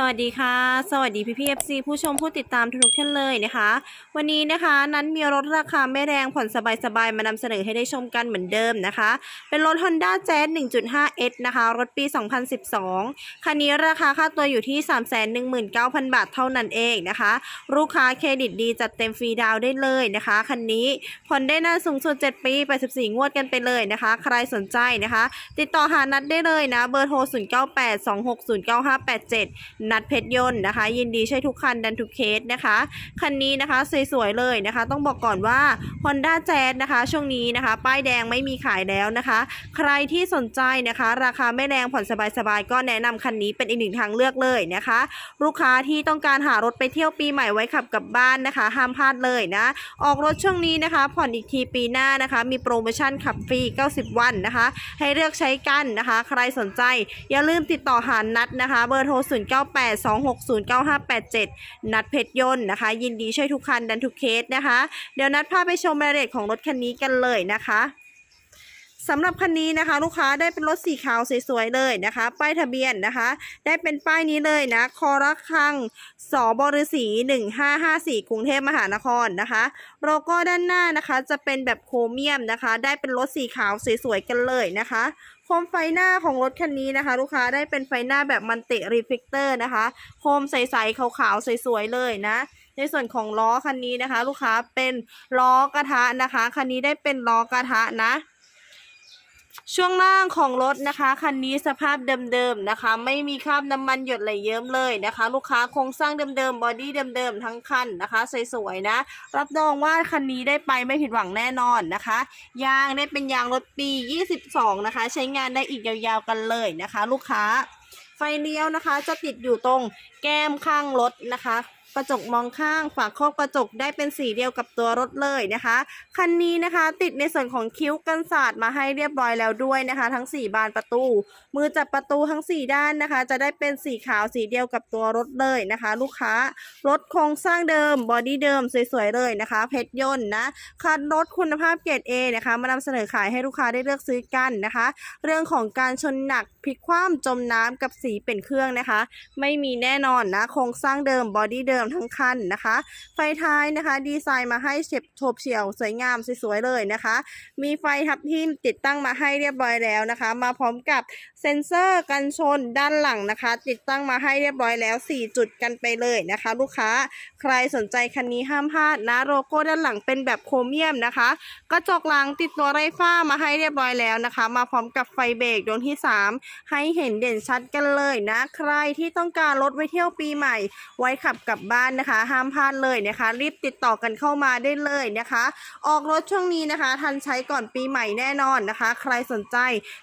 สวัสดีค่ะ สวัสดีพี่พีเอฟซีผู้ชมผู้ติดตามทุกท่านเลยนะคะ วันนี้นะคะนั้นมีรถราคาไม่แรงผ่อนสบายๆ มานำเสนอให้ได้ชมกันเหมือนเดิมนะคะ เป็นรถ Honda Jazz 1.5S นะคะ รถปี 2012 คันนี้ราคาค่าตัวอยู่ที่ 319,000 บาทเท่านั้นเองนะคะ ลูกค้าเครดิตดีจัดเต็มฟรีดาวน์ได้เลยนะคะ คันนี้ผ่อนได้นานสูงสุด 7 ปี 84 งวดกันไปเลยนะคะ ใครสนใจนะคะ ติดต่อหานัดได้เลยนะ เบอร์โทร 0982609587นัดเพชรยนต์นะคะ ยินดีใช่ทุกคันดันทุกเคสนะคะ คันนี้นะคะสวยๆเลยนะคะ ต้องบอกก่อนว่า Honda j a z นะคะ ช่วงนี้นะคะ ป้ายแดงไม่มีขายแล้วนะคะ ใครที่สนใจนะคะ ราคาไม่แรงผ่อนสบายๆก็แนะนำคันนี้เป็นอีกหนึ่งทางเลือกเลยนะคะ ลูกค้าที่ต้องการหารถไปเที่ยวปีใหม่ไว้ขับกลับบ้านนะคะ ห้ามพลาดเลยนะ ออกรถช่วงนี้นะคะ ผ่อนอีกทีปีหน้านะคะ มีโปรโมชั่นขับฟรี 90 วันนะคะ ให้เลือกใช้กันนะคะ ใครสนใจอย่าลืมติดต่อหานัดนะคะ เบอร์โทร0982609587 นัดเพชรยนต์นะคะ ยินดีช่วยทุกคันดันทุกเคสนะคะ เดี๋ยวนัดพาไปชมรายละเอียดของรถคันนี้กันเลยนะคะ สำหรับคันนี้นะคะ ลูกค้าได้เป็นรถสีขาวสวยๆเลยนะคะ ป้ายทะเบียนนะคะ ได้เป็นป้ายนี้เลยนะคอระคังสบรสี1554 กรุงเทพมหานครนะคะโลโก้ด้านหน้านะคะ จะเป็นแบบโครเมียมนะคะ ได้เป็นรถสีขาวสวยๆกันเลยนะคะโคมไฟหน้าของรถคันนี้นะคะ ลูกค้าได้เป็นไฟหน้าแบบมันติรีเฟกเตอร์นะคะ โคมใสๆขาวๆสวยๆเลยนะในส่วนของล้อคันนี้นะคะ ลูกค้าเป็นล้อกระทะนะคะคันนี้ได้เป็นล้อกระทะนะ ช่วงล่างของรถนะคะคันนี้สภาพเดิมๆนะคะ ไม่มีคราบน้ำมันหยดไหลเยิ้มเลยนะคะ ลูกค้าโครงสร้างเดิมๆบอดี้เดิมๆทั้งคันนะคะสวยๆนะรับรองว่าคันนี้ได้ไปไม่ผิดหวังแน่นอนนะคะ ยางได้เป็นยางรถปี 22 นะคะ ใช้งานได้อีกยาวๆกันเลยนะคะ ลูกค้าไฟเลี้ยวนะคะ จะติดอยู่ตรงแก้มข้างรถนะคะ กระจกมองข้าง ฝาครอบกระจกได้เป็นสีเดียวกับตัวรถเลยนะคะ คันนี้นะคะ ติดในส่วนของคิ้วกันศาสตร์มาให้เรียบร้อยแล้วด้วยนะคะ ทั้ง 4 บานประตู มือจับประตูทั้ง 4 ด้านนะคะ จะได้เป็นสีขาวสีเดียวกับตัวรถเลยนะคะ ลูกค้ารถโครงสร้างเดิมบอดี้เดิมสวยๆเลยนะคะ เพชรยนต์นะคันรถคุณภาพเกรด A นะคะ มานำเสนอขายให้ลูกค้าได้เลือกซื้อกันนะคะ เรื่องของการชนหนักพลิกคว่ำจมน้ำกับสีเป็นเครื่องนะคะ ไม่มีแน่นอนนะโครงสร้างเดิมบอดี้เดิมทั้งคันนะคะ ไฟท้ายนะคะ ดีไซน์มาให้เฉียบโฉบเฉี่ยวสวยงามสวยๆเลยนะคะ มีไฟทับทิมติดตั้งมาให้เรียบร้อยแล้วนะคะ มาพร้อมกับเซ็นเซอร์กันชนด้านหลังนะคะ ติดตั้งมาให้เรียบร้อยแล้ว 4 จุดกันไปเลยนะคะ ลูกค้าใครสนใจคันนี้ห้ามพลาดนะโลโก้ด้านหลังเป็นแบบโครเมียมนะคะกระจกหลังติดตัวไรฟ้ามาให้เรียบร้อยแล้วนะคะ มาพร้อมกับไฟเบรกดวงที่ 3 ให้เห็นเด่นชัดกันเลยนะ ใครที่ต้องการรถไว้เที่ยวปีใหม่ ไว้ขับกลับบ้านนะคะ ห้ามพลาดเลยนะคะ รีบติดต่อกันเข้ามาได้เลยนะคะ ออกรถช่วงนี้นะคะ ทันใช้ก่อนปีใหม่แน่นอนนะคะ ใครสนใจ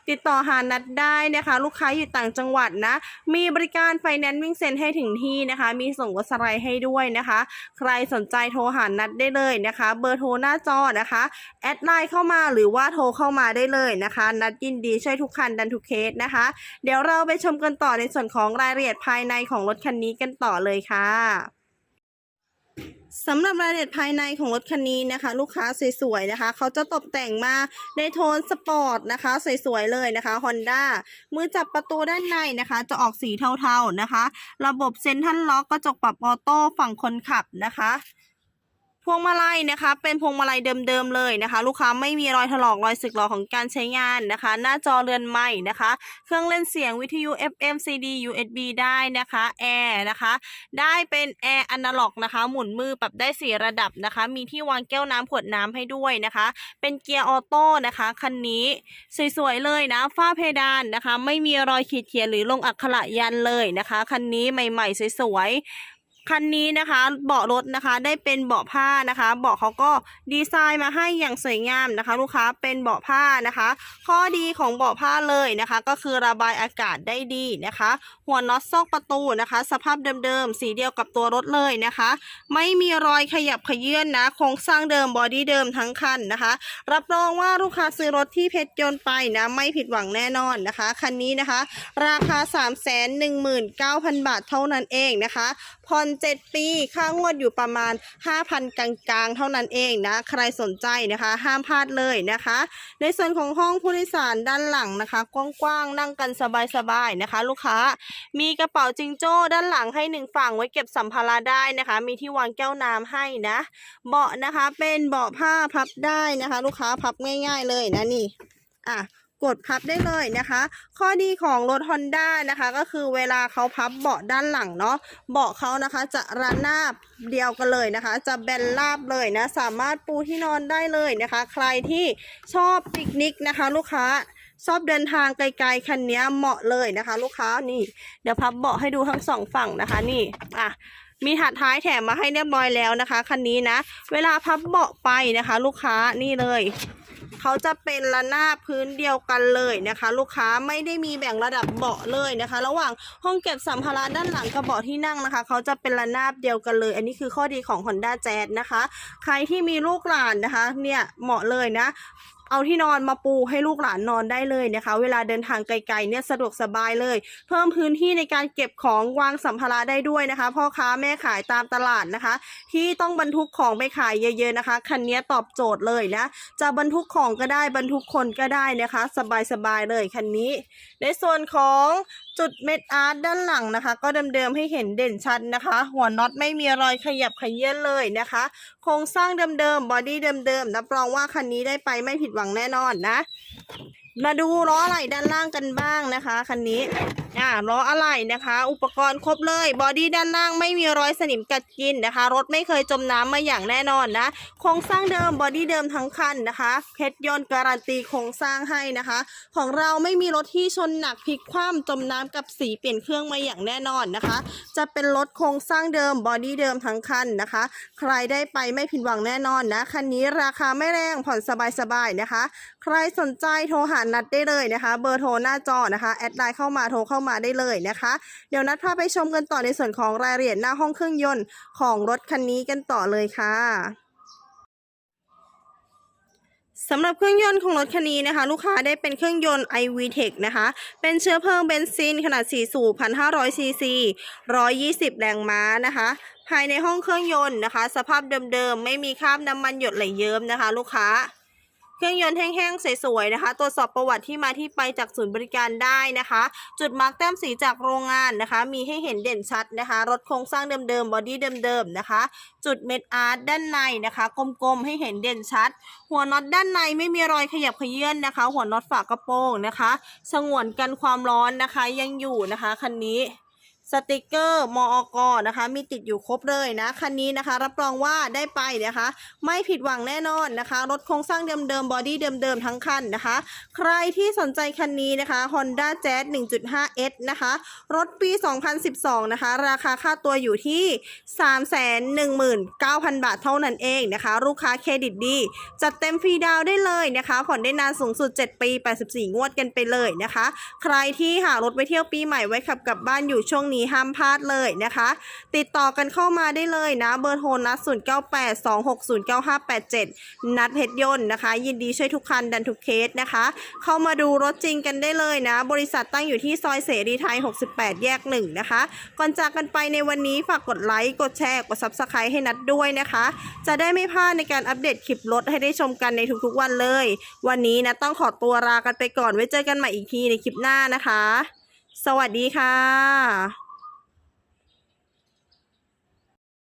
ติดต่อหานัดได้นะคะ ลูกค้าอยู่ต่างจังหวัดนะ มีบริการไฟแนนซ์วิ่งเซ็นให้ถึงที่นะคะ มีส่งรถสไลด์ให้ด้วยนะคะ ใครสนใจโทรหานัดได้เลยนะคะ เบอร์โทรหน้าจอนะคะแอดไลน์เข้ามาหรือว่าโทรเข้ามาได้เลยนะคะ นัดยินดีช่วยทุกคันดันทุกเคสนะคะ เดี๋ยวเราไปชมกันต่อในส่วนของรายละเอียดภายในของรถคันนี้กันต่อเลยค่ะ สำหรับรายละเอียดภายในของรถคันนี้นะคะ ลูกค้าสวยๆนะคะเขาจะตกแต่งมาในโทนสปอร์ตนะคะสวยๆเลยนะคะ Honda มือจับประตูด้านในนะคะ จะออกสีเทาๆนะคะ ระบบเซ็นทรัลล็อกกระจกปรับออโต้ฝั่งคนขับนะคะ พวงมาลัยนะคะ เป็นพวงมาลัยเดิมๆเลยนะคะ ลูกค้าไม่มีรอยถลอกรอยสึกหรอของการใช้งานนะคะ หน้าจอเรือนใหม่นะคะ เครื่องเล่นเสียงวิทยุ FM CD USB ได้นะคะแอร์นะคะ ได้เป็นแอร์อนาล็อกนะคะ หมุนมือปรับได้สี่ระดับนะคะ มีที่วางแก้วน้ำขวดน้ำให้ด้วยนะคะ เป็นเกียร์ออโต้นะคะคันนี้สวยๆเลยนะฝ้าเพดานนะคะ ไม่มีรอยขีดเขียนหรือลงอักขระยันเลยนะคะคันนี้ใหม่ๆสวยๆ คันนี้นะคะเบาะรถนะคะได้เป็นเบาะผ้านะคะเบาะเขาก็ดีไซน์มาให้อย่างสวยงามนะคะ ลูกค้าเป็นเบาะผ้านะคะ ข้อดีของเบาะผ้าเลยนะคะ ก็คือระบายอากาศได้ดีนะคะ หัวน็อตซอกประตูนะคะ สภาพเดิมๆสีเดียวกับตัวรถเลยนะคะ ไม่มีรอยขยับขยื่นนะโครงสร้างเดิมบอดี้เดิมทั้งคันนะคะ รับรองว่าลูกค้าซื้อรถที่เพชรยนต์ไปนะไม่ผิดหวังแน่นอนนะคะคันนี้นะคะ ราคา 3 1 9 0 0 0 บาทเท่านั้นเองนะคะผ่อน7 ปี ค่างวดอยู่ประมาณ 5,000 กลางๆ เท่านั้นเองนะ ใครสนใจนะคะ ห้ามพลาดเลยนะคะ ในส่วนของห้องผู้โดยสารด้านหลังนะคะ กว้างๆ นั่งกันสบายๆ นะคะ ลูกค้า มีกระเป๋าจิงโจ้ด้านหลังให้หนึ่งฝั่งไว้เก็บสัมภาระได้นะคะ มีที่วางแก้วน้ำให้นะ เบาะนะคะ เป็นเบาะผ้าพับได้นะคะ ลูกค้าพับง่าย ๆ เลยนะนี่ อะ กดพับได้เลยนะคะ ข้อดีของรถ Honda นะคะ ก็คือเวลาเขาพับเบาะด้านหลังเนาะเบาะเขานะคะจะระนาบเดียวกันเลยนะคะ จะแบนราบเลยนะ สามารถปูที่นอนได้เลยนะคะ ใครที่ชอบปิกนิกนะคะ ลูกค้าชอบเดินทางไกลๆคันนี้เหมาะเลยนะคะ ลูกค้านี่ เดี๋ยวพับเบาะให้ดูทั้งสองฝั่งนะคะนี่อะมีถัดท้ายแถมมาให้เรียบร้อยแล้วนะคะคันนี้นะ เวลาพับเบาะไปนะคะ ลูกค้านี่เลย เขาจะเป็นระนาบพื้นเดียวกันเลยนะคะ ลูกค้าไม่ได้มีแบ่งระดับเบาะเลยนะคะ ระหว่างห้องเก็บสัมภาระด้านหลังกับเบาะที่นั่งนะคะ เขาจะเป็นระนาบเดียวกันเลย อันนี้คือข้อดีของ Honda Jazz นะคะ ใครที่มีลูกหลานนะคะ เนี่ยเหมาะเลยนะ เอาที่นอนมาปูให้ลูกหลานนอนได้เลยนะคะ เวลาเดินทางไกลๆเนี่ยสะดวกสบายเลย เพิ่มพื้นที่ในการเก็บของวางสัมภาระได้ด้วยนะคะ พ่อค้าแม่ขายตามตลาดนะคะ ที่ต้องบรรทุกของไปขายเยอะๆนะคะ คันนี้ตอบโจทย์เลยนะจะบรรทุกของก็ได้บรรทุกคนก็ได้นะคะ สบายๆเลยคันนี้ ในส่วนของจุดเม็ดอาร์ตด้านหลังนะคะ ก็เดิมๆให้เห็นเด่นชัดนะคะ หัวน็อตไม่มีรอยขยับขยื่นเลยนะคะ โครงสร้างเดิมๆบอดี้เดิมๆรับรองว่าคันนี้ได้ไปไม่ผิดหวังแน่นอนนะ มาดูล้ออะไหล่ด้านล่างกันบ้างนะคะ คันนี้ อ่าล้ออะไหล่นะคะ อุปกรณ์ครบเลยบอดี้ด้านล่างไม่มีรอยสนิมกัดกินนะคะ รถไม่เคยจมน้ำมาอย่างแน่นอนนะ โครงสร้างเดิมบอดี้เดิมทั้งคันนะคะเพชรยนต์การันตีโครงสร้างให้นะคะ ของเราไม่มีรถที่ชนหนักพลิกคว่ำจมน้ำกับสีเปลี่ยนเครื่องมาอย่างแน่นอนนะคะ จะเป็นรถโครงสร้างเดิมบอดี้เดิมทั้งคันนะคะ ใครได้ไปไม่ผิดหวังแน่นอนนะคันนี้ราคาไม่แรงผ่อนสบายๆนะคะ ใครสนใจโทรหานัดได้เลยนะคะ เบอร์โทรหน้าจอนะคะแอดไลน์เข้ามาโทรเข้ามาได้เลยนะคะ เดี๋ยวนัดพาไปชมกันต่อในส่วนของรายละเอียดหน้าห้องเครื่องยนต์ของรถคันนี้กันต่อเลยค่ะสำหรับเครื่องยนต์ของรถคันนี้นะคะ ลูกค้าได้เป็นเครื่องยนต์ iVTEC นะคะ เป็นเชื้อเพลิงเบนซินขนาด 4 สูบ 1,500 ซีซี 120 แรงม้านะคะ ภายในห้องเครื่องยนต์นะคะ สภาพเดิมๆ ไม่มีคราบน้ำมันหยดไหลเยิ้มนะคะ ลูกค้า เครื่องยนต์แห้งๆสวยๆนะคะ ตรวจสอบประวัติที่มาที่ไปจากศูนย์บริการได้นะคะ จุดมาร์กแต้มสีจากโรงงานนะคะ มีให้เห็นเด่นชัดนะคะ รถโครงสร้างเดิมๆบอดี้เดิมๆนะคะ จุดเม็ดอาร์ตด้านในนะคะ กลมๆให้เห็นเด่นชัด หัวน็อตด้านในไม่มีรอยขยับเขยื่อนนะคะ หัวน็อตฝากระโปรงนะคะ สงวนกันความร้อนนะคะ ยังอยู่นะคะคันนี้ สติกเกอร์มอกนะคะ มีติดอยู่ครบเลยนะ คันนี้นะคะ รับรองว่าได้ไปนะคะ ไม่ผิดหวังแน่นอนนะคะ รถโครงสร้างเดิมๆบอดี้เดิมๆทั้งคันนะคะ ใครที่สนใจคันนี้นะคะ Honda Jazz 1.5S นะคะ รถปี 2012 นะคะ ราคาค่าตัวอยู่ที่ 319,000 บาทเท่านั้นเองนะคะ ลูกค้าเครดิตดี จัดเต็มฟรีดาวได้เลยนะคะ ผ่อนได้นานสูงสุด 7 ปี 84 งวดกันไปเลยนะคะ ใครที่หารถไว้เที่ยวปีใหม่ไว้ขับกลับบ้านอยู่ช่วงนี้ห้ามพลาดเลยนะคะ ติดต่อกันเข้ามาได้เลยนะ เบอร์โทรนัด0982609587 นัดเพชรยนต์นะคะ ยินดีช่วยทุกคันดันทุกเคสนะคะ เข้ามาดูรถจริงกันได้เลยนะ บริษัทตั้งอยู่ที่ซอยเสรีไทย 68 แยก 1 นะคะ ก่อนจากกันไปในวันนี้ฝากกดไลค์ กดแชร์ กด Subscribe ให้นัดด้วยนะคะ จะได้ไม่พลาดในการอัปเดตคลิปรถให้ได้ชมกันในทุกๆวันเลย วันนี้นะต้องขอตัวลากันไปก่อนไว้เจอกันใหม่อีกทีในคลิปหน้านะคะ สวัสดีค่ะ